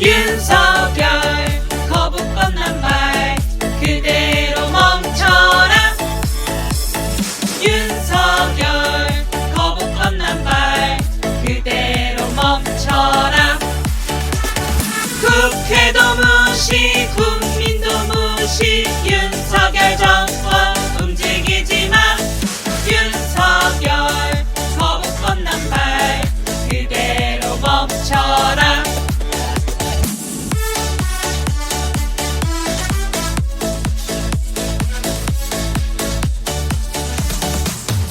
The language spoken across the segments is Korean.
윤석열 거부권 남발 그대로 멈춰라. 윤석열 거부권 남발 그대로 멈춰라. 국회도 무시 국민도 무시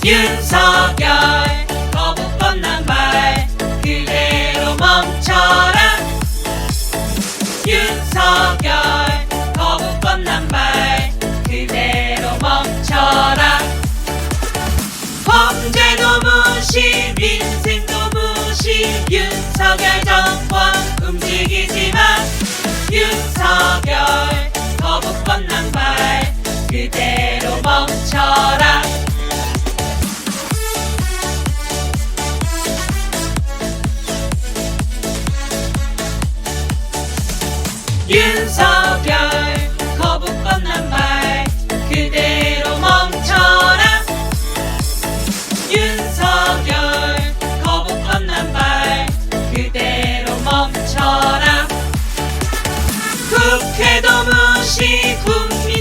윤석열 거부권 남발 그대로 멈춰라. 윤석열 거부권 남발 그대로 멈춰라. 범죄도 무시 민생도 무시 윤석열 정권 움직이지 마 윤석열 거부권 남발 그대로 멈춰 윤석열 거부권 남발 그대로 멈춰라. 윤석열 거부권 남발 그대로 멈춰라. 국회도 무시 국민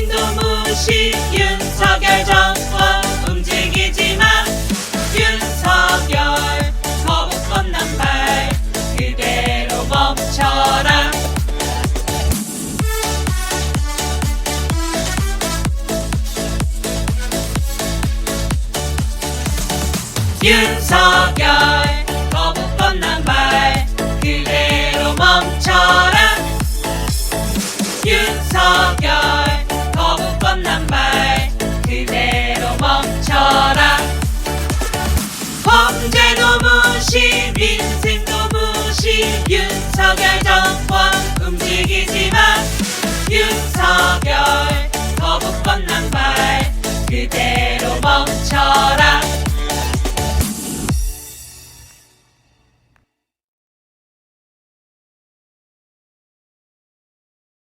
윤석열 거부권 남발 그대로 멈춰라. 윤석열 거부권 남발 그대로 멈춰라. 범죄도 무시 민생도 무시 윤석열